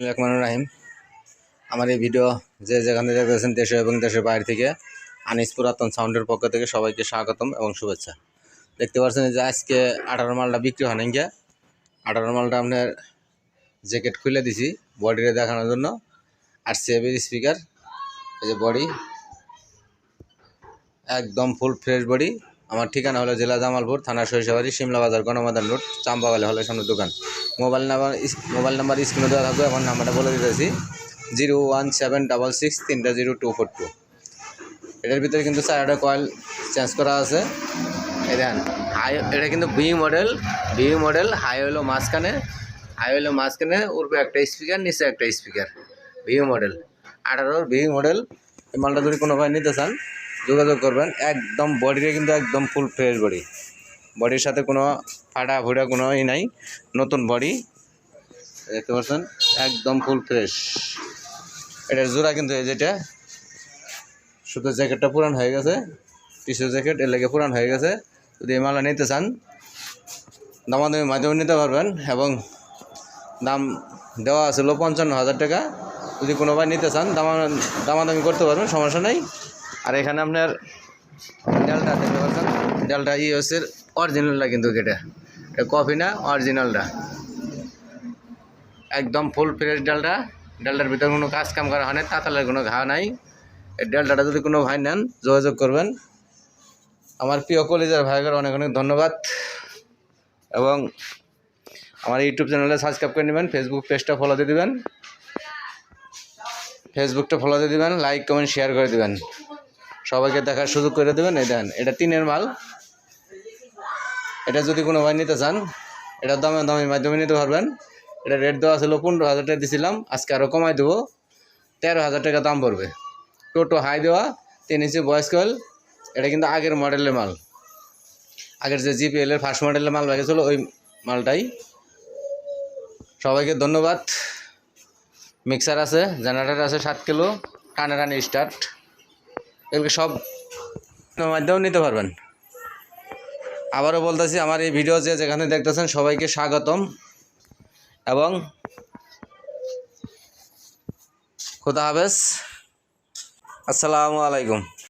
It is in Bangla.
রহমান রাহিম। আমার এই ভিডিও যে যেখান থেকে দেখতেছেন দেশে এবং দেশের বাইরে থেকে আনিস পুরাতন সাউন্ডের পক্ষ থেকে সবাইকে স্বাগতম এবং শুভেচ্ছা। দেখতে পাচ্ছেন যে আজকে আঠারো মালটা বিক্রি হয় নাকি আঠারো মালটা আপনার জ্যাকেট খুলে দিছি বডিটা দেখানোর জন্য। আর সেভের স্পিকার, এই যে বডি, একদম ফুল ফ্রেশ বডি। আমার ঠিকানা হলো জেলা জামালপুর, থানা সরিষাবাড়ি, সিমলা বাজার গণমাদান রোড চাম্পাবালি হলের সামনে দোকান। মোবাইল নাম্বার মোবাইল নাম্বার স্ক্রিনে দেওয়া থাকবে, আমার নাম্বারটা বলে দিতেছি, zero one seven double six তিনটা জিরো টু ফোর টু। এটার ভিতরে কিন্তু চারটা কয়েল চেঞ্জ করা আছে। এই হাই এটা কিন্তু B model B model high হলো মাঝখানে হাই হলো মাঝখানে, উপরে একটা স্পিকার নিচে একটা স্পিকার ভি মডেল আঠারোর ভি মডেল মালটা যদি কোনো নিতে চান যোগাযোগ করবেন। একদম বডিটা কিন্তু একদম ফুল ফ্রেশ বডি বডির সাথে কোনো ফাটা ফুটা কোনো ই নাই। নতুন বডি দেখতে পাচ্ছেন? একদম ফুল ফ্রেশ এটার জোড়া কিন্তু এই যেটা শুধু জ্যাকেটটা পুরান হয়ে গেছে। টিস্যু জ্যাকেট এর লেগে পুরান হয়ে গেছে। যদি এই মালা নিতে চান দামাদামি মাধ্যমে নিতে পারবেন এবং দাম দেওয়া আছিল পঞ্চান্ন হাজার টাকা। যদি কোনো ভাই নিতে চান, দামা দামাদামি করতে পারবেন, সমস্যা নেই। আর এখানে আপনার ডালটা দেখতে পাচ্ছেন? ডালটা ইউএসের অরিজিনালটা কিন্তু এটা এটা কফি না, অরিজিনালটা। একদম ফুল ফ্রেশ ডালটা। ডালটার ভিতরে কোনো কাজ কাম করা হয় না তাতালের কোনো ঘা নাই। এই ডালটাটা যদি কোনো ভাই নেন, যোগাযোগ করবেন। আমার প্রিয় কলেজের ভাইদের অনেক অনেক ধন্যবাদ। এবং আমার ইউটিউব চ্যানেলে সাবস্ক্রাইব করে নেবেন ফেসবুক পেজটা ফলো দিয়ে দেবেন। ফেসবুকটা ফলো দিয়ে দেবেন লাইক কমেন্ট শেয়ার করে দেবেন। সবাইকে দেখার সুযোগ করে দেবেন। এই দেন এটা তিনের মাল। এটা যদি কোনো ভাই নিতে চান, এটা দামে দামের মাধ্যমে নিতে পারবেন। এটা রেট দেওয়া ছিল পনেরো হাজার টাকা দিয়েছিলাম আজকে আরও কমাই দেবো। তেরো হাজার টাকা দাম পড়বে। টোটো হাই দেওয়া, তিন ইঞ্চি বয়স কয়েল এটা কিন্তু আগের মডেলের মাল। আগের যে জিপিএল এর ফার্স্ট মডেলের মাল ছিল, ওই মালটাই। সবাইকে ধন্যবাদ। মিক্সার আছে জেনারেটার আছে, সাত কিলো টানে টানে স্টার্ট এগুলো সব মাধ্যমে নিতে পারবেন। আবারও বলতেছি, আমার এই ভিডিও যে যেখানে দেখতেছেন সবাইকে স্বাগতম এবং খুদা হাফেজ। আসসালামু আলাইকুম।